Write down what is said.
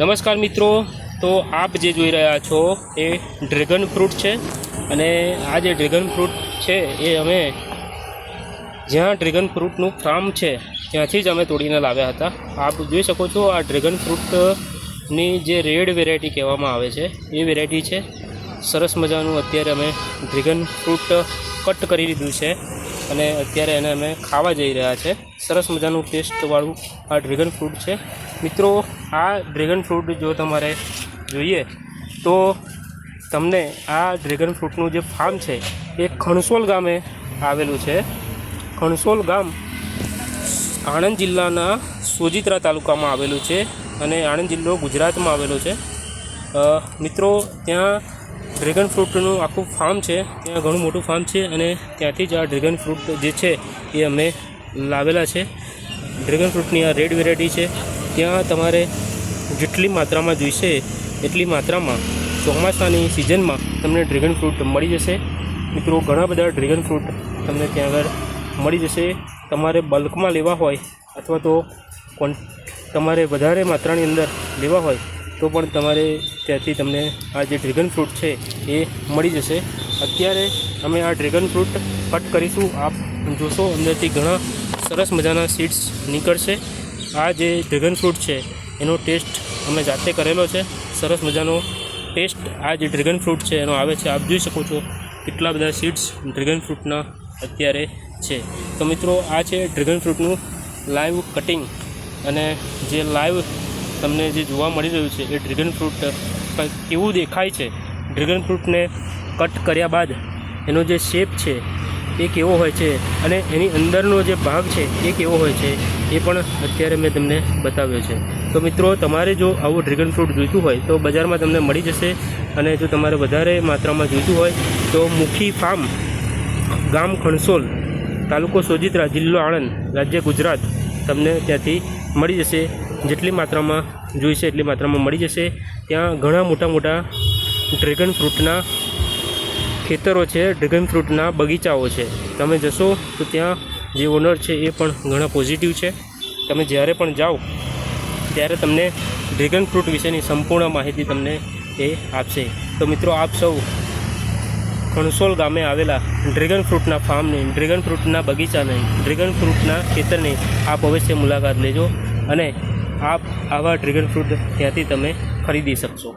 નમસ્કાર મિત્રો, તો આપ જે જોઈ રહ્યા છો એ ડ્રેગન ફ્રૂટ છે અને આ જે ડ્રેગન ફ્રૂટ છે એ અમે જ્યાં ડ્રેગન ફ્રૂટનું ફાર્મ છે, ત્યાંથી જ અમે તોડીને લાવ્યા હતા. આપ જોઈ શકો છો આ ડ્રેગન ફ્રૂટની જે રેડ વેરાયટી કહેવામાં આવે છે, એ વેરાયટી છે. સરસ મજાનું અત્યારે અમે ડ્રેગન ફ્રૂટ કટ કરી લીધું છે. અને અત્યારે એને અમે ખાવા જઈ રહ્યા છે. સરસ મજાનું ટેસ્ટવાળું આ ડ્રેગન ફ્રૂટ છે. મિત્રો, આ ડ્રેગન ફ્રૂટ જો તમારે જોઈએ, તો તમને આ ડ્રેગન ફ્રૂટનું જે ફાર્મ છે, એ ખણસોલ ગામે આવેલું છે. ખણસોલ ગામ આણંદ જિલ્લાના સોજિત્રા તાલુકામાં આવેલું છે અને આણંદ જિલ્લો ગુજરાતમાં આવેલો છે. મિત્રો, ત્યાં ડ્રેગન ફ્રૂટનું આખું ફાર્મ છે. ત્યાં ઘણું મોટું ફાર્મ છે અને ત્યાંથી જ આ ડ્રેગન ફ્રૂટ જે છે એ અમે લાવેલા છે. ડ્રેગન ફ્રૂટની આ રેડ વેરાયટી છે. ત્યાં તમારે જેટલી માત્રામાં જોઈશે એટલી માત્રામાં ચોમાસાની સિઝનમાં તમને ડ્રેગન ફ્રૂટ મળી જશે. મિત્રો, ઘણા બધા ડ્રેગન ફ્રૂટ તમને ત્યાં આગળ મળી જશે. તમારે બલ્કમાં લેવા હોય અથવા તો કોન તમારે વધારે માત્રાની અંદર લેવા હોય તો પણ તમારે ત્યાંથી તમને આ જે ડ્રેગન ફ્રૂટ છે એ મળી જશે. અત્યારે અમે આ ડ્રેગન ફ્રૂટ કટ કરીશું. આપ જોશો, અંદરથી ઘણા સરસ મજાના સીડ્સ નીકળશે. આ જે ડ્રેગન ફ્રૂટ છે, એનો ટેસ્ટ અમે જાતે કરેલો છે. સરસ મજાનો ટેસ્ટ આ જે ડ્રેગન ફ્રૂટ છે, એનો આવે છે. આપ જોઈ શકો છો કેટલા બધા સીડ્સ ડ્રેગન ફ્રૂટના અત્યારે છે. તો મિત્રો, આ છે ડ્રેગન ફ્રૂટનું લાઈવ કટિંગ અને જે લાઈવ તમને જે જોવા મળી રહ્યું છે એ ડ્રેગન ફ્રૂટ કેવું દેખાય છે? ડ્રેગન ફ્રૂટને કટ કર્યા બાદ એનો જે શેપ છે એ કેવો હોય છે અને એની અંદરનો જે ભાગ છે એ કેવો હોય છે એ પણ અત્યારે મેં તમને બતાવ્યો છે. તો મિત્રો, તમારે જો આવું ડ્રેગન ફ્રૂટ જોઈતું હોય તો બજારમાં તમને મળી જશે અને જો તમારે વધારે માત્રામાં જોઈતું હોય તો મુખી ફાર્મ ગામ ખણસોલ તાલુકો સોજિત્રા, જિલ્લો આણંદ, રાજ્ય ગુજરાત. તમને ત્યાંથી મળી જશે. જેટલી માત્રામાં જોઈશે એટલી માત્રામાં મળી જશે. ત્યાં ઘણા મોટા મોટા ડ્રેગન ફ્રૂટના ખેતરો છે, ડ્રેગન ફ્રૂટના બગીચાઓ છે. તમે જશો તો ત્યાં જે ઓનર છે એ પણ ઘણા પોઝિટિવ છે. તમે જ્યારે પણ જાઓ, ત્યારે તમને ડ્રેગન ફ્રૂટ વિશેની સંપૂર્ણ માહિતી તમને એ આપશે. તો મિત્રો, આપ સૌ ખણસોલ ગામે આવેલા ડ્રેગન ફ્રૂટના ફાર્મને, ડ્રેગન ફ્રૂટના બગીચાને, ડ્રેગન ફ્રૂટના ખેતરની આપ અવશ્ય મુલાકાત લેજો અને આપ આવા ડ્રેગન ફ્રૂટ ત્યાંથી તમે ખરીદી શકશો.